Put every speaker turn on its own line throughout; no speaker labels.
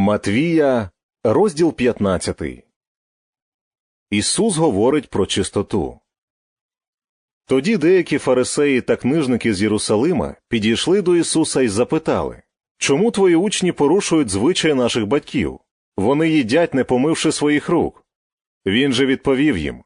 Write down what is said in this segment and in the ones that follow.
Матвія, розділ 15. Ісус говорить про чистоту. Тоді деякі фарисеї та книжники з Єрусалима підійшли до Ісуса і запитали Чому твої учні порушують звичаї наших батьків? Вони їдять, не помивши своїх рук. Він же відповів їм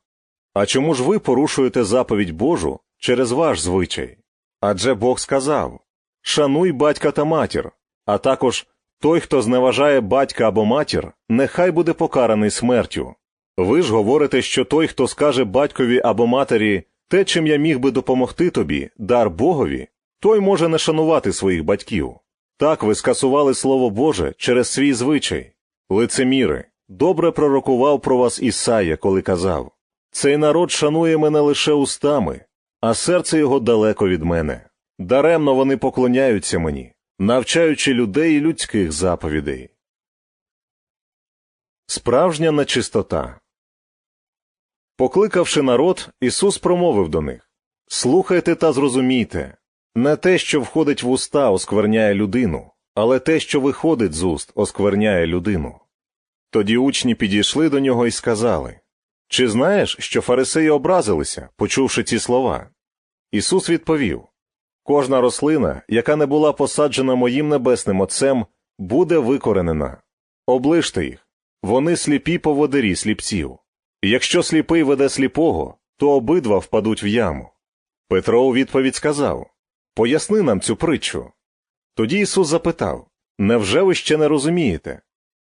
А чому ж ви порушуєте заповідь Божу через ваш звичай? Адже Бог сказав Шануй батька та матір, а також той, хто зневажає батька або матір, нехай буде покараний смертю. Ви ж говорите, що той, хто скаже батькові або матері те, чим я міг би допомогти тобі, дар Богові, той може не шанувати своїх батьків. Так ви скасували Слово Боже через свій звичай. Лицеміри, добре пророкував про вас Ісая, коли казав Цей народ шанує мене лише устами, а серце його далеко від мене. Даремно вони поклоняються мені, навчаючи людей людських заповідей. Справжня нечистота Покликавши народ, Ісус промовив до них Слухайте та зрозумійте не те, що входить в уста, оскверняє людину, але те, що виходить з уст, оскверняє людину. Тоді учні підійшли до нього і сказали Чи знаєш, що фарисеї образилися, почувши ці слова? Ісус відповів Кожна рослина, яка не була посаджена моїм небесним Отцем, буде викоренена. Оближте їх, вони сліпі поводирі сліпців. Якщо сліпий веде сліпого, то обидва впадуть в яму. Петро у відповідь сказав Поясни нам цю притчу. Тоді Ісус запитав Невже ви ще не розумієте?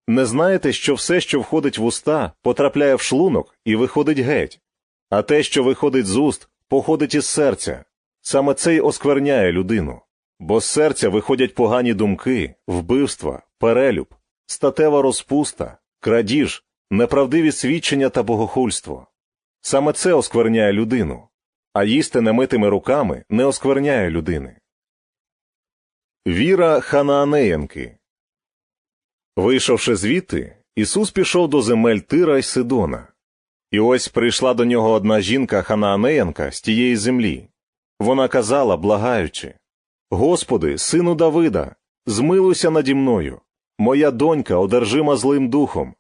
Не знаєте, що все, що входить в уста, потрапляє в шлунок і виходить геть, а те, що виходить з уст, походить із серця. Саме це й оскверняє людину, бо з серця виходять погані думки, вбивства, перелюб, статева розпуста, крадіж, неправдиві свідчення та богохульство. Саме це оскверняє людину, а їсти немитими руками не оскверняє людини. Віра Ханаанеянки Вийшовши звідти, Ісус пішов до земель Тира й Сидона. І ось прийшла до нього одна жінка Ханаанеянка з тієї землі. Вона казала, благаючи Господи, сину Давида, змилуйся наді мною. Моя донька одержима злим духом.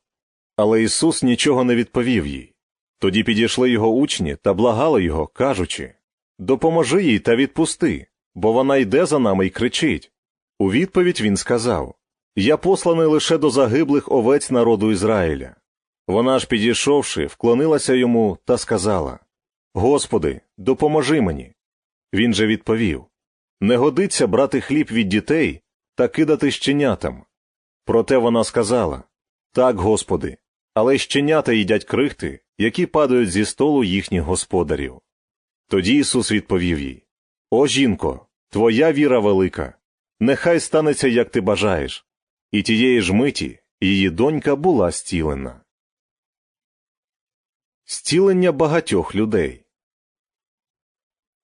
Але Ісус нічого не відповів їй. Тоді підійшли його учні та благали його, кажучи Допоможи їй та відпусти, бо вона йде за нами і кричить. У відповідь він сказав Я посланий лише до загиблих овець народу Ізраїля. Вона ж, підійшовши, вклонилася йому та сказала Господи, допоможи мені. Він же відповів Не годиться брати хліб від дітей та кидати щенятам. Проте вона сказала Так, Господи, але щенята їдять крихти, які падають зі столу їхніх господарів. Тоді Ісус відповів їй О жінко, твоя віра велика, нехай станеться, як ти бажаєш. І тієї ж миті її донька була стілена. Стілення багатьох людей.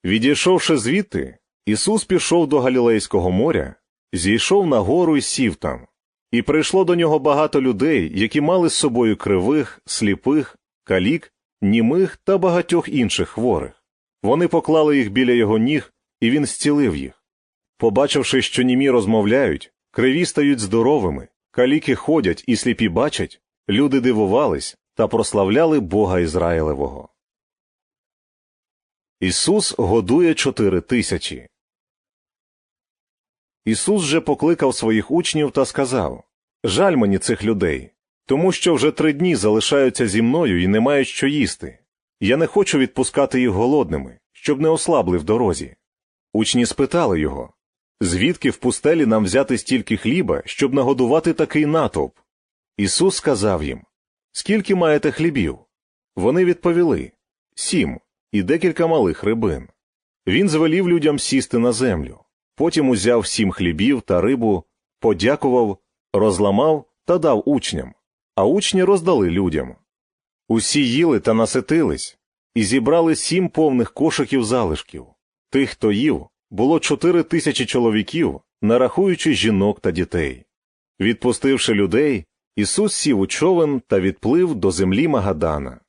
Відійшовши звідти, Ісус пішов до Галілейського моря, зійшов на гору і сів там, і прийшло до нього багато людей, які мали з собою кривих, сліпих, калік, німих та багатьох інших хворих. Вони поклали їх біля його ніг, і він зцілив їх. Побачивши, що німі розмовляють, криві стають здоровими, каліки ходять і сліпі бачать, люди дивувались та прославляли Бога Ізраїлевого. Ісус годує чотири тисячі. Ісус же покликав своїх учнів та сказав Жаль мені цих людей, тому що вже три дні залишаються зі мною і не мають що їсти. Я не хочу відпускати їх голодними, щоб не ослабли в дорозі. Учні спитали його звідки в пустелі нам взяти стільки хліба, щоб нагодувати такий натовп? Ісус сказав їм Скільки маєте хлібів? Вони відповіли Сім і декілька малих рибин. Він звелів людям сісти на землю, потім узяв сім хлібів та рибу, подякував, розламав та дав учням, а учні роздали людям. Усі їли та наситились, і зібрали сім повних кошиків залишків. Тих, хто їв, було чотири тисячі чоловіків, нарахуючи жінок та дітей. Відпустивши людей, Ісус сів у човен та відплив до землі Магадана.